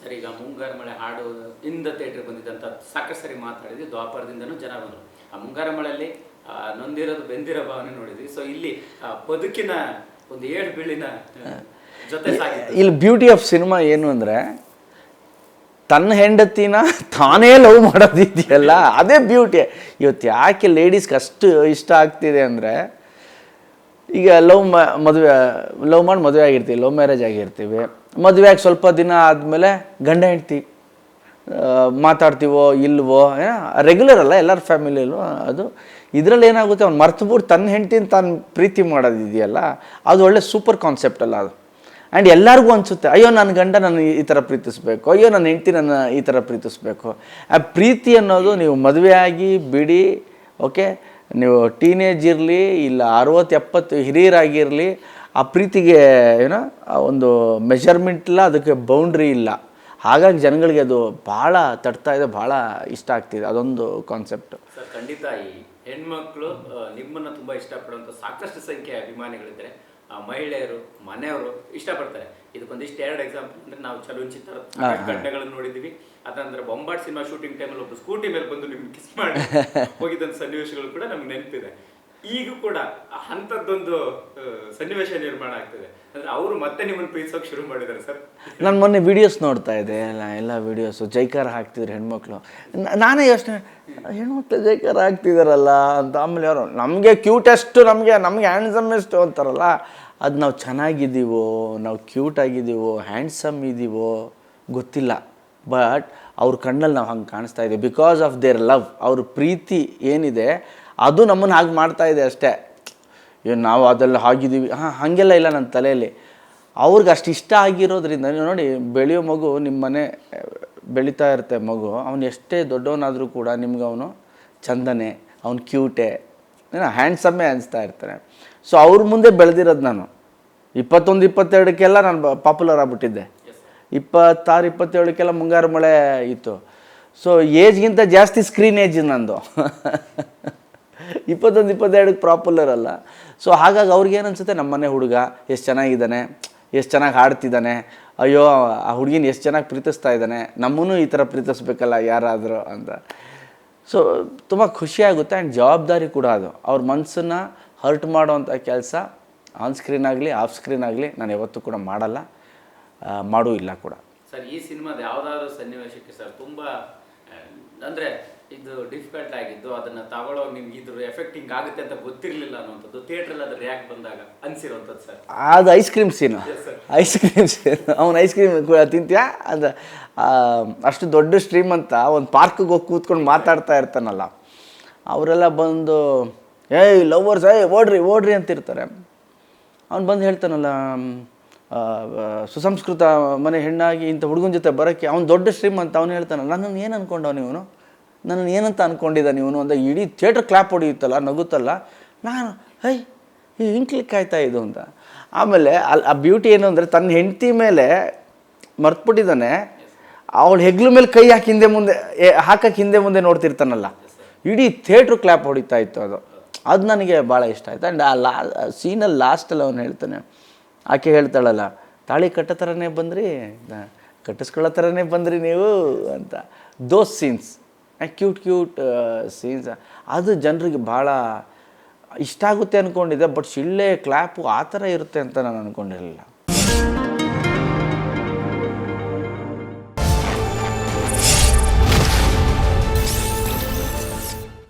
Sir, ಈಗ ಮುಂಗಾರು ಮಳೆ ಹಾಡು ಇಂದ ಥಿಯೇಟ್ರಿಗೆ ಬಂದಿದ್ದಂಥ ಸಾಕಷ್ಟು ಸರಿ ಮಾತಾಡಿದ್ವಿ, ದ್ವಾಪರದಿಂದನೂ ಜನ ಬಂದರು. ಆ ಮುಂಗಾರು ಮಳೆಯಲ್ಲಿ ನೊಂದಿರೋದು ಬೆಂದಿರೋ ಭಾವನೆ ನೋಡಿದ್ವಿ. ಸೊ ಇಲ್ಲಿ ಬದುಕಿನ ಒಂದು ಏಳು ಬೀಳಿನ ಜೊತೆ ಇಲ್ಲಿ ಬ್ಯೂಟಿ ಆಫ್ ಸಿನಿಮಾ ಏನು ಅಂದರೆ, ತನ್ನ ಹೆಂಡತಿನ ತಾನೇ ಲವ್ ಮಾಡೋದಿದೆಯಲ್ಲ, ಅದೇ ಬ್ಯೂಟಿ ಇವತ್ತು ಯಾಕೆ ಲೇಡೀಸ್ಗೆ ಅಷ್ಟು ಇಷ್ಟ ಆಗ್ತಿದೆ ಅಂದರೆ ಈಗ ಲವ್ ಮ, ಮದುವೆ, ಲವ್ ಮಾಡಿ ಮದುವೆ ಆಗಿರ್ತೀವಿ, ಲವ್ ಮ್ಯಾರೇಜ್ ಆಗಿರ್ತೀವಿ. ಮದುವೆ ಆಗಿ ಸ್ವಲ್ಪ ದಿನ ಆದಮೇಲೆ ಗಂಡ ಹೆಂಡ್ತಿ ಮಾತಾಡ್ತೀವೋ, ಇಲ್ವೋ ರೆಗ್ಯುಲರ್ ಅಲ್ಲ, ಎಲ್ಲರ ಫ್ಯಾಮಿಲಿಯಲ್ಲೂ ಅದು. ಇದರಲ್ಲಿ ಏನಾಗುತ್ತೆ, ಅವ್ನು ಮರ್ತುಬಿಟ್ಟು ತನ್ನ ಹೆಂಡ್ತಿನ ತಾನು ಪ್ರೀತಿ ಮಾಡೋದಿದೆಯಲ್ಲ, ಅದು ಒಳ್ಳೆ ಸೂಪರ್ ಕಾನ್ಸೆಪ್ಟ್ ಅಲ್ಲ ಅದು. ಆ್ಯಂಡ್ ಎಲ್ಲರಿಗೂ ಅನಿಸುತ್ತೆ, ಅಯ್ಯೋ ನನ್ನ ಗಂಡ ನಾನು ಈ ಥರ ಪ್ರೀತಿಸ್ಬೇಕು, ಅಯ್ಯೋ ನನ್ನ ಹೆಂಡ್ತಿ ನನ್ನ ಈ ಥರ ಪ್ರೀತಿಸ್ಬೇಕು. ಆ ಪ್ರೀತಿ ಅನ್ನೋದು ನೀವು ಮದುವೆ ಆಗಿ ಬಿಡಿ ಓಕೆ ನೀವು ಟೀನೇಜ್ ಇರಲಿ, ಇಲ್ಲ ಅರವತ್ತು ಎಪ್ಪತ್ತು ಹಿರಿಯರಾಗಿರಲಿ ಆ ಪ್ರೀತಿಗೆ ಏನೋ ಒಂದು ಮೆಷರ್ಮೆಂಟ್ ಇಲ್ಲ, ಅದಕ್ಕೆ ಬೌಂಡ್ರಿ ಇಲ್ಲ. ಹಾಗಾಗಿ ಜನಗಳಿಗೆ ಅದು ಭಾಳ ತಡ್ತಾ ಇದೆ, ಭಾಳ ಇಷ್ಟ ಆಗ್ತಿದೆ, ಅದೊಂದು ಕಾನ್ಸೆಪ್ಟ್ ಖಂಡಿತ ಈ ಹೆಣ್ಮಕ್ಳು ನಿಮ್ಮನ್ನು ತುಂಬ ಇಷ್ಟಪಡುವಂಥ ಸಾಕಷ್ಟು ಸಂಖ್ಯೆಯ ಅಭಿಮಾನಿಗಳಿದ್ದಾರೆ. ಮಹಿಳೆಯರು ಮನೆಯವರು ಇಷ್ಟಪಡ್ತಾರೆ. ಇದಕ್ಕೊಂದಿಷ್ಟು ಎರಡು ಎಕ್ಸಾಂಪಲ್ ಅಂದ್ರೆ ನಾವು ಚಲನಚಿತ್ರ ಘಟನೆಗಳನ್ನು ನೋಡಿದೀವಿ ಅದಂದ್ರೆ ಬೊಂಬಾಟ್ ಸಿನಿಮಾ ಶೂಟಿಂಗ್ ಟೈಮಲ್ಲಿ ಒಬ್ಬ ಸ್ಕೂಟಿ ಮೇಲೆ ಬಂದು ನಿಮ್ಗೆ ಕಿಸ್ ಮಾಡಿ ಹೋಗಿದ್ದಂಥ ಸನ್ನಿವೇಶಗಳು ಕೂಡ ನಮ್ಗೆ ನೆನಪಿದೆ. ಈಗ ಕೂಡ ಅಂಥದ್ದೊಂದು ಸನ್ನಿವೇಶ ನಿರ್ಮಾಣ ಆಗ್ತದೆ. ಅಂದ್ರೆ ಅವರು ಮತ್ತೆ ನಿಮ್ಮನ್ನು ಪ್ರೀತಿಸೋಕೆ ಶುರು ಮಾಡಿದ್ದಾರೆ ಸರ್. ನಾನು ಮೊನ್ನೆ ವಿಡಿಯೋಸ್ ನೋಡ್ತಾ ಇದ್ದೆ, ಎಲ್ಲ ಎಲ್ಲ ವಿಡಿಯೋಸು ಜೈಕಾರ ಹಾಕ್ತಿದ್ರು ಹೆಣ್ಮಕ್ಳು. ನಾನೇ ಯೋಚನೆ, ಹೆಣ್ಮಕ್ಳು ಜೈಕಾರ ಹಾಕ್ತಿದಾರಲ್ಲ ಅಂತ. ಆಮೇಲೆ ಅವರು, ನಮಗೆ ಕ್ಯೂಟೆಸ್ಟು ನಮಗೆ ನಮಗೆ ಹ್ಯಾಂಡ್ಸಮ್ಮೆಸ್ಟು ಅಂತಾರಲ್ಲ. ಅದು ನಾವು ಚೆನ್ನಾಗಿದ್ದೀವೋ, ನಾವು ಕ್ಯೂಟ್ ಆಗಿದ್ದೀವೋ ಹ್ಯಾಂಡ್ಸಮ್ ಇದ್ದೀವೋ ಗೊತ್ತಿಲ್ಲ. ಬಟ್ ಅವ್ರ ಕಣ್ಣಲ್ಲಿ ನಾವು ಹಂಗೆ ಕಾಣಿಸ್ತಾ ಇದ್ದೀವಿ ಬಿಕಾಸ್ ಆಫ್ ದೇರ್ ಲವ್ ಅವ್ರ ಪ್ರೀತಿ ಏನಿದೆ ಅದು ನಮ್ಮನ್ನು ಹಾಗೆ ಮಾಡ್ತಾ ಇದೆ ಅಷ್ಟೇ. ಏನು ನಾವು ಅದೆಲ್ಲ ಹಾಗಿದ್ದೀವಿ ಹಾಂ, ಹಾಗೆಲ್ಲ ಇಲ್ಲ ನನ್ನ ತಲೆಯಲ್ಲಿ. ಅವ್ರಿಗೆ ಅಷ್ಟು ಇಷ್ಟ ಆಗಿರೋದ್ರಿಂದ, ನೀವು ನೋಡಿ, ಬೆಳೆಯೋ ಮಗು ನಿಮ್ಮ ಮನೆ, ಬೆಳೀತಾ ಇರುತ್ತೆ ಮಗು. ಅವನು ಎಷ್ಟೇ ದೊಡ್ಡವನಾದರೂ ಕೂಡ ನಿಮ್ಗೆ ಅವನು ಚಂದನೆ, ಅವ್ನು ಕ್ಯೂಟೆ ಏನೋ ಹ್ಯಾಂಡ್ಸಮ್ಮೇ ಅನಿಸ್ತಾ ಇರ್ತಾನೆ. ಸೊ ಅವ್ರ ಮುಂದೆ ಬೆಳೆದಿರೋದು ನಾನು. ಇಪ್ಪತ್ತೊಂದು, ಇಪ್ಪತ್ತೆರಡಕ್ಕೆಲ್ಲ ನಾನು ಪಾಪ್ಯುಲರ್ ಆಗಿಬಿಟ್ಟಿದ್ದೆ. ಇಪ್ಪತ್ತಾರು, ಇಪ್ಪತ್ತೇಳಕ್ಕೆಲ್ಲ ಮುಂಗಾರು ಮಳೆ ಇತ್ತು. ಸೊ ಏಜ್ಗಿಂತ ಜಾಸ್ತಿ ಸ್ಕ್ರೀನ್ ಏಜ್ ನಂದು. ಇಪ್ಪತ್ತೊಂದು, ಇಪ್ಪತ್ತೆರಡಕ್ಕೆ ಪ್ರಾಪುಲರ್ ಅಲ್ಲ. ಸೊ ಹಾಗಾಗಿ ಅವ್ರಿಗೆ ಅನ್ಸುತ್ತೆ? ನಮ್ಮ ಮನೆ ಹುಡುಗ ಎಷ್ಟು ಚೆನ್ನಾಗಿದ್ದಾನೆ, ಎಷ್ಟು ಚೆನ್ನಾಗಿ ಹಾಡ್ತಿದ್ದಾನೆ, ಅಯ್ಯೋ, ಆ ಹುಡುಗಿನ ಎಷ್ಟು ಚೆನ್ನಾಗಿ ಪ್ರೀತಿಸ್ತಾ ಇದ್ದಾನೆ, ನಮ್ಮನ್ನು ಈ ಥರ ಪ್ರೀತಿಸ್ಬೇಕಲ್ಲ ಯಾರಾದರೂ ಅಂತ. ಸೊ ತುಂಬ ಖುಷಿಯಾಗುತ್ತೆ ಆ್ಯಂಡ್ ಜವಾಬ್ದಾರಿ ಕೂಡ ಅದು. ಅವ್ರ ಮನಸ್ಸನ್ನು ಹರ್ಟ್ ಮಾಡೋವಂಥ ಕೆಲಸ ಆನ್ ಸ್ಕ್ರೀನ್ ಆಗಲಿ ಆಫ್ ಸ್ಕ್ರೀನ್ ಆಗಲಿ ನಾನು ಯಾವತ್ತೂ ಕೂಡ ಮಾಡಲ್ಲ ಮಾಡೂ ಇಲ್ಲ ಕೂಡ. ಸರ್, ಈ ಸಿನಿಮಾದ ಯಾವುದಾದ್ರೂ ಸನ್ನಿವೇಶಕ್ಕೆ ಸರ್ ತುಂಬ ಅಂದ್ರೆ ಇದು ಡಿಫಿಕಲ್ಟ್ ಆಗಿದ್ದು ಅದನ್ನು ತಗೊಳ್ಳೋ ನಿಮ್ಗೆ ಇದ್ರ ಎಫೆಕ್ಟ್ ಹಿಂಗ್ ಆಗುತ್ತೆ ಅಂತ ಗೊತ್ತಿರಲಿಲ್ಲ ಅನ್ನೋಂಥದ್ದು ಥಿಯೇಟ್ರಲ್ಲಿ ಅದ್ರ ರಿಯಾಕ್ಟ್ ಬಂದಾಗ ಅನ್ಸಿರೋಂಥದ್ದು ಸರ್. ಅದು ice cream scene ice cream scene ಅವ್ನು ಐಸ್ ಕ್ರೀಮ್ ತಿಂತೀಯ? ಅದು ಅಷ್ಟು ದೊಡ್ಡ ಸ್ಟ್ರೀಮ್ ಅಂತ ಒಂದು ಪಾರ್ಕಿಗೆ ಹೋಗಿ ಕೂತ್ಕೊಂಡು ಮಾತಾಡ್ತಾ ಇರ್ತಾನಲ್ಲ. ಅವರೆಲ್ಲ ಬಂದು ಏಯ್ ಲವರ್ಸ್ ಏಯ್ ಓಡ್ರಿ ಓಡ್ರಿ ಅಂತಿರ್ತಾರೆ. ಅವ್ನು ಬಂದು ಹೇಳ್ತಾನಲ್ಲ ಸುಸಂಸ್ಕೃತ ಮನೆ ಹೆಣ್ಣಾಗಿ ಇಂಥ ಹುಡುಗನ ಜೊತೆ ಬರೋಕ್ಕೆ ಅವ್ನು ದೊಡ್ಡ ಸ್ಟ್ರೀಮ್ ಅಂತ. ಅವ್ನು ಹೇಳ್ತಾನಲ್ಲ ನನ್ನ ಏನು ಅನ್ಕೊಂಡವ್ ಇವನು ನನ್ನನ್ನು ಏನಂತ ಅನ್ಕೊಂಡಿದ್ದಾನೆ ಇವನು ಅಂತ ಇಡೀ ಥಿಯೇಟ್ರ್ ಕ್ಲಾಪ್ ಹೊಡೆಯುತ್ತಲ್ಲ, ನಗುತ್ತಲ್ಲ? ನಾನು, ಹೈ ಹಿಂಗೆ ಕ್ಲಿಕ್ ಆಯ್ತಾ ಇದು ಅಂತ. ಆಮೇಲೆ ಅಲ್ಲಿ ಆ ಬ್ಯೂಟಿ ಏನು ಅಂದರೆ ತನ್ನ ಹೆಂಡತಿ ಮೇಲೆ ಮರ್ತ್ಬಿಟ್ಟಿದ್ದಾನೆ. ಅವಳು ಹೆಗ್ಲ ಮೇಲೆ ಕೈ ಹಾಕಿ ಹಿಂದೆ ಮುಂದೆ ಹಾಕಕ್ಕೆ ಹಿಂದೆ ಮುಂದೆ ನೋಡ್ತಿರ್ತಾನಲ್ಲ. ಇಡೀ ಥಿಯೇಟ್ರ್ ಕ್ಲಾಪ್ ಹೊಡಿತಾ ಇತ್ತು ಅದು. ಅದು ನನಗೆ ಭಾಳ ಇಷ್ಟ ಆಯ್ತು. ಆ್ಯಂಡ್ ಆ ಲಾ ಸೀನಲ್ಲಿ ಲಾಸ್ಟಲ್ಲಿ ಅವನು ಹೇಳ್ತಾನೆ, ಆಕೆ ಹೇಳ್ತಾಳಲ್ಲ, ತಾಳಿ ಕಟ್ಟೋ ಥರನೇ ಬಂದ್ರಿ ಕಟ್ಟಿಸ್ಕೊಳ್ಳೋ ಥರನೇ ಬಂದ್ರಿ ನೀವು ಅಂತ. Those scenes cute cute scenes ಅದು ಜನರಿಗೆ ಭಾಳ ಇಷ್ಟ ಆಗುತ್ತೆ ಅಂದ್ಕೊಂಡಿದ್ದೆ ಬಟ್ ಶಿಳ್ಳೆ ಕ್ಲ್ಯಾಪು ಆ ಥರ ಇರುತ್ತೆ ಅಂತ ನಾನು ಅಂದ್ಕೊಂಡಿರಲಿಲ್ಲ